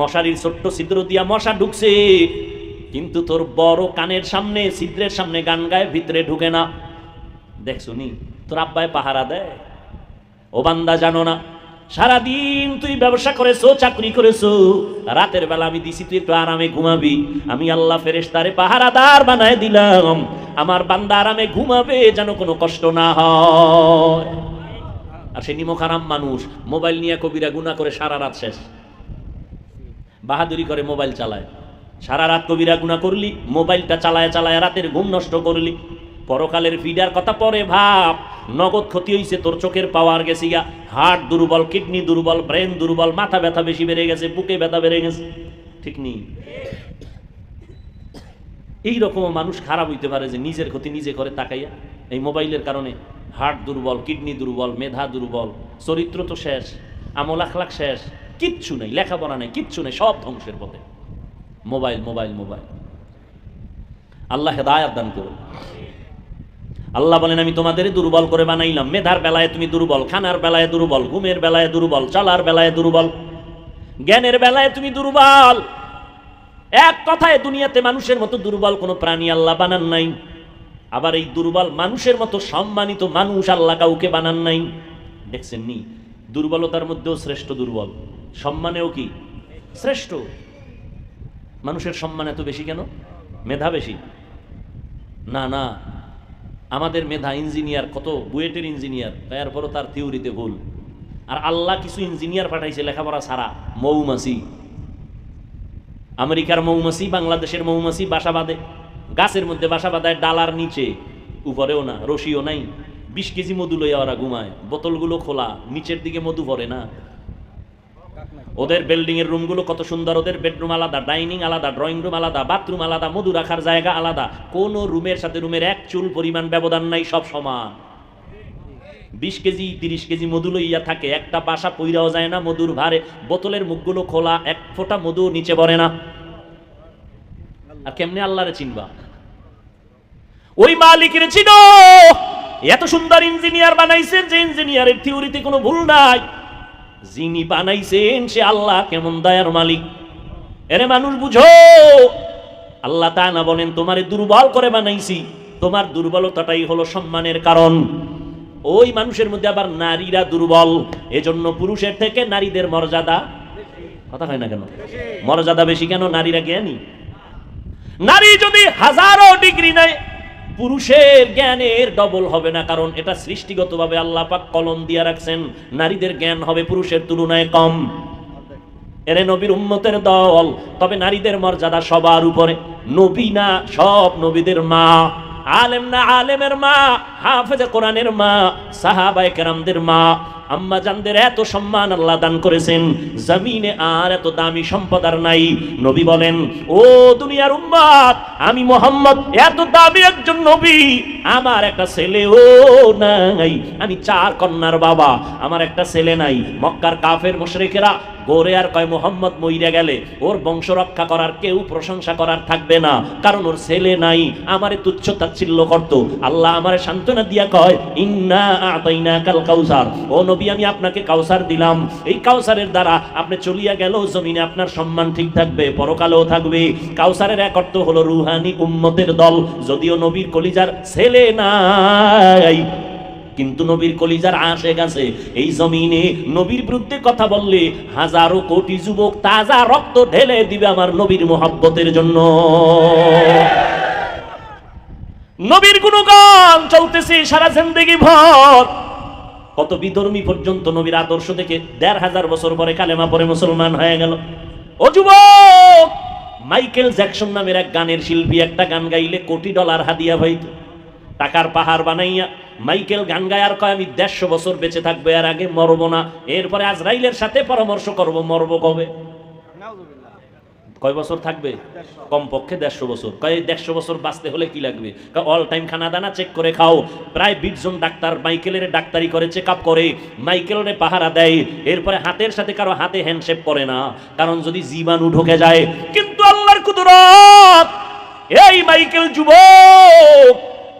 মশারির ছোট্ট ছিদ্র দিয়া মশা ঢুকছে। কিন্তু তোর বড় কানের সামনে, ছিদ্রের সামনে গান গায়ে ভিতরে ঢুকে না। দেখ শুনি, তোর আব্বায় পাহারা দেয়? ও বান্দা জানো না, সারাদিন তুই ব্যবসা করেছ, চাকরি করেছ। রাতের বেলা আমি দিছি, তুই একটু আরামে ঘুমাবি। আমি আল্লাহ ফেরেশতারে পাহারাদার বানায় দিলাম। আমার বান্দা আরামে ঘুমাবে, যেন কোনো কষ্ট না হয়। আর সে নিমখারাম মানুষ, মোবাইল নিয়ে কবিরা গুণা করে সারা রাত শেষ। বাহাদুরি করে মোবাইল চালায়। সারা রাত কবিরা গুণা করলি, মোবাইলটা চালায় চালায় রাতের ঘুম নষ্ট করলি। পরকালের ফিডার কথা পরে ভাব, নগদ ক্ষতি হইছে তোর চোখের পাওয়ার গেছে গিয়া। হার্ট দুর্বল, কিডনি দুর্বল, ব্রেন দুর্বল, মাথা ব্যথা বেশি বেড়ে গেছে, বুকে ব্যথা বেড়ে গেছে। ঠিক নেই। এইরকম মানুষ খারাপ হইতে পারে যে নিজের ক্ষতি নিজে করে তাকাইয়া। এই মোবাইলের কারণে হার্ট দুর্বল, কিডনি দুর্বল, মেধা দুর্বল, চরিত্র তো শেষ আমল আখলাখ শেষ। কিচ্ছু নেই, লেখাপড়া নেই, কিচ্ছু নেই, সব ধ্বংসের পথে। Mobile mobile mobile. আল্লাহ হেদায়াত দান করুন। আল্লাহ বলেন, আমি তোমাদের দুর্বল করে বানাইলাম। মেধার বেলায় তুমি দুর্বল, খানার বেলায় দুর্বল, ঘুমের বেলায় দুর্বল, চলার বেলায় দুর্বল, জ্ঞানের বেলায় তুমি দুর্বল। এক কথায় দুনিয়াতে মানুষের মতো দুর্বল কোনো প্রাণী আল্লাহ বানান নাই। আবার এই দুর্বল মানুষের মতো সম্মানিত মানুষ আল্লাহ কাউকে বানান নাই। দেখছেন নি? দুর্বলতার মধ্যেও শ্রেষ্ঠ দুর্বল। সম্মানেও কি? শ্রেষ্ঠ। মানুষের সম্মান এত বেশি কেন? মেধা বেশি। না না, আমাদের মেধা ইঞ্জিনিয়ার কত? বুয়েটের ইঞ্জিনিয়ার এরপরও তার থিওরিতে ভুল। আর আল্লাহ কিছু ইঞ্জিনিয়ার পাঠাইছে লেখাপড়া ছাড়া, মৌমাছি। আমেরিকার মৌমাছি, বাংলাদেশের মৌমাছি বাসা বাঁধে। গাছের মধ্যে বাসা বাঁধায়, ডালার নিচে। উপরেও না, রশিও নাই। বিশ কেজি মধু লইয়া ওরা ঘুমায়। বোতলগুলো খোলা, নিচের দিকে মধু ভরে না। ওদের বিল্ডিং এর রুমগুলো কত সুন্দর, ওদের বেডরুম আলাদা ডাইনিং আলাদা ড্রয়িং রুম আলাদা বাথরুম আলাদা, মধু রাখার জায়গা আলাদা। কোন রুমের সাথে রুমের এক চুল পরিমাণ ব্যবধান নাই, সব সমান। বিশ কেজি, তিরিশ কেজি মধু লইয়া থাকে, একটা বাসা পইরাও যায় না মধুর ভারে। বোতলের মুখগুলো খোলা, এক ফোঁটা মধু নিচে পড়ে না। আর কেমনে আল্লাহরে চিনবা? ওই মালিকের চিনো! এত সুন্দর ইঞ্জিনিয়ার বানাইছেন যে ইঞ্জিনিয়ারের থিওরিতে কোনো ভুল নাই। যিনি বানাইছেন, সে আল্লাহ কেমন দয়ার মালিক। এরে মানুষ বুঝো, আল্লাহ তা না বলেন, তোমারে দুর্বল করে বানাইছি। তোমার দুর্বলতাটাই হলো সম্মানের কারণ। ওই মানুষের মধ্যে আবার নারীরা দুর্বল। এজন্য পুরুষের থেকে নারীদের মর্যাদা কথা হয় না কেন? মর্যাদা বেশি কেন? নারীরা জ্ঞানী। নারী যদি হাজারো ডিগ্রি নেয় পুরুষের জ্ঞানের ডবল হবে না, কারণ এটা সৃষ্টিগতভাবে আল্লাহ পাক কলম দিয়ে রাখছেন। নারীদের জ্ঞান হবে পুরুষের তুলনায় কম। এরে নবীর উন্মতের দল, তবে নারীদের মর্যাদা সবার উপরে। নবী না, সব নবীদের মা। আলেম না, আলেমের মা। হাফেজে কোরআনের মা। সাহাবায়ে কেরামদের মা। আম্মা জানদের এত সম্মান আল্লাহ দান করেছেন, জমিনে আর এত দামি সম্পদ আর নাই। নবী বলেন, ও দুনিয়ার উম্মাদ, আমি মোহাম্মদ, এত দামি একজন নবী, আমার একটা ছেলে ও নাই। আমি চার কন্যার বাবা, আমার একটা ছেলে নাই। মক্কার কাফের মুশরিকেরা গোরে আর কয়, মোহাম্মদ মইরা গেলে ওর বংশ রক্ষা করার কেউ প্রশংসা করার থাকবে না, কারণ ওর ছেলে নাই, আমারে তুচ্ছ তাচ্ছিল্য করত। আল্লাহ আমারে সান্ত্বনা দিয়া কয়, ইন্না আতাইনা কাল কাউসার। ও নবী, আমি আপনাকে কাউসার দিলাম। এই কাউসারের দ্বারা আপনি চলিয়া গেল জমিনে আপনার সম্মান ঠিক থাকবে, পরকালেও থাকবে। কাউসারের এক অর্থ হলো রুহানি উম্মতের দল। যদিও নবীর কলিজার ছেলে নাই, কিন্তু নবীর কলিজার আশে গেছে এই জমিনে নবীর বিরুদ্ধে কথা বললে হাজারো কোটি যুবক তাজা রক্ত ঢেলে দিবে আমার নবীর মোহাব্বতের জন্য। নবীর গুণগান চলতেছে সারা জিন্দেগি ভর। কত বিধর্মী পর্যন্ত নবীর আদর্শ থেকে দেড় হাজার বছর পরে কালেমা পরে মুসলমান হয়ে গেল। ও যুবক, মাইকেল জ্যাকসন নামের এক গানের শিল্পী একটা গান গাইলে কোটি ডলার হাদিয়া ভাইত টাকার পাহাড় বানাইয়া মাইকেল গান গায়ার কয়, আমি দেড়শো বছর বেঁচে থাকব, এর আগে মরবো না। এরপরে আজরাইলের সাথে পরামর্শ করব, মরবো কবে? কয় বছর থাকবে? কমপক্ষে দেড়শো বছর। কয়, দেড়শো বছর বাঁচতে হলে কি লাগবে? অল টাইম খানা দানা চেক করে খাও। প্রায় বিশ জন ডাক্তার মাইকেলের ডাক্তারি করে চেক আপ করে। মাইকেলের পাহারা দেয়। এরপরে হাতের সাথে কারও হাতে হ্যান্ডশেপ করে না। কারণ যদি জীবাণু ঢুকে যায়, কিন্তু আল্লাহর কুদরত, এই মাইকেল যুবক,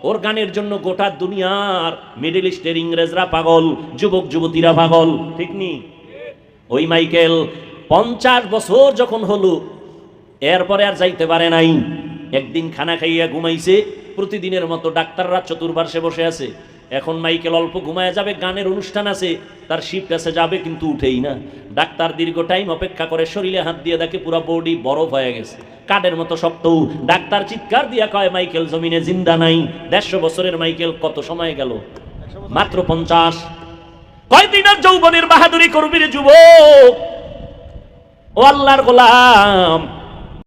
ওর গানের জন্য গোটা দুনিয়ার মিডল ইস্টের ইংরেজরা পাগল, যুবক, যুবতীরা পাগল, ঠিক নি? ওই মাইকেল পঞ্চাশ বছর যখন হলো এরপরে আর যাইতে পারে নাই। একদিন খানা খাইয়া ঘুমাইছে, প্রতিদিনের মতো ডাক্তাররা চতুর্পার্শ্বে বসে আছে। এখন মাইকেল অল্প ঘুমায় যাবে, গানের অনুষ্ঠান আছে, তার শিফট আছে, যাবে কিন্তু উঠেই না। ডাক্তার দীর্ঘ টাইম অপেক্ষা করে শরীরে হাত দিয়ে দেখে পুরো বডি বরফ হয়ে গেছে। কাঠের মতো শক্ত। ডাক্তার চিৎকার দিয়া কয়, মাইকেল, জমিনে জিন্দা নাই। দেড়শো বছরের মাইকেল, কত সময় গেল? মাত্র পঞ্চাশ। কয়দিনের যৌবনের বাহাদুরি করবি যুবক? ও আল্লাহর গোলাম